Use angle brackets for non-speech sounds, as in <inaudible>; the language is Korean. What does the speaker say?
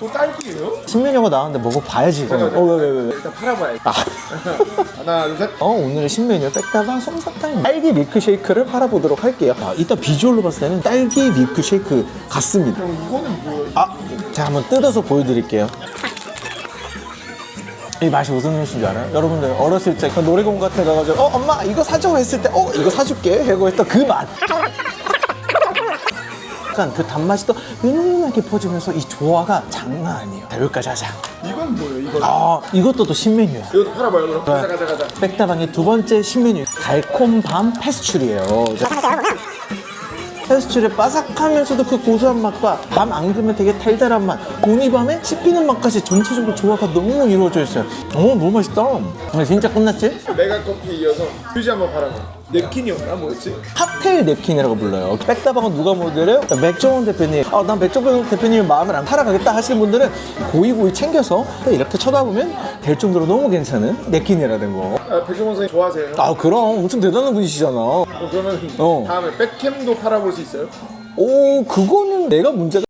또 딸기예요? 신메뉴가 나왔는데 먹어봐야지. 어, 왜, 왜, 왜, 왜. 일단 팔아봐야지. <laughs> 하나, 둘, 셋. 어, 오늘의 신메뉴 백다방 솜사탕 딸기 밀크쉐이크를 팔아보도록 할게요. 아, 이따 비주얼로 봤을 때는 딸기 밀크쉐이크 같습니다. 그럼 이거는 뭐예요? 아, 제가 한번 뜯어서 보여드릴게요. 이 맛이 무슨 맛인 줄 알아요? 여러분들 어렸을 때 그 놀이공원 같은 데 가가지고 어 엄마 이거 사줘 했을 때 어 이거 사줄게 하고 했던 그 맛. 약간 그 단맛이 또 은은하게 퍼지면서 이 조화가 장난 아니에요. 자, 여기까지 하자. 이건 뭐예요? 이거. 아 이것도 또 신메뉴야. 이것도 팔아봐요, 그럼. 가자, 가자, 가자. 백다방의 두 번째 신메뉴 달콤밤 페스츄리예요. 페 스츄리의 바삭하면서도 그 고소한 맛과 밤 앙금의 되게 달달한 맛, 보니밤의 씹히는 맛까지 전체적으로 조화가 너무 이루어져 있어요. 오 너무 맛있다. 근데 진짜 끝났지? 메가 커피 이어서 휴지 한번 팔아봐. 냅킨이었나? 뭐였지? 칵테일 냅킨이라고 불러요. 백다방은 누가 모델을 맥정원 대표님, 아, 난 맥정원 대표님 마음을 안 팔아가겠다 하시는 분들은 고이고이 챙겨서 이렇게 쳐다보면 될 정도로 너무 괜찮은 거. 아, 백종원 선생님 좋아하세요? 아, 그럼 엄청 대단한 분이시잖아. 어, 그러면 어. 다음에 백캠도 팔아볼 수 있어요? 오, 그거는 내가 문제가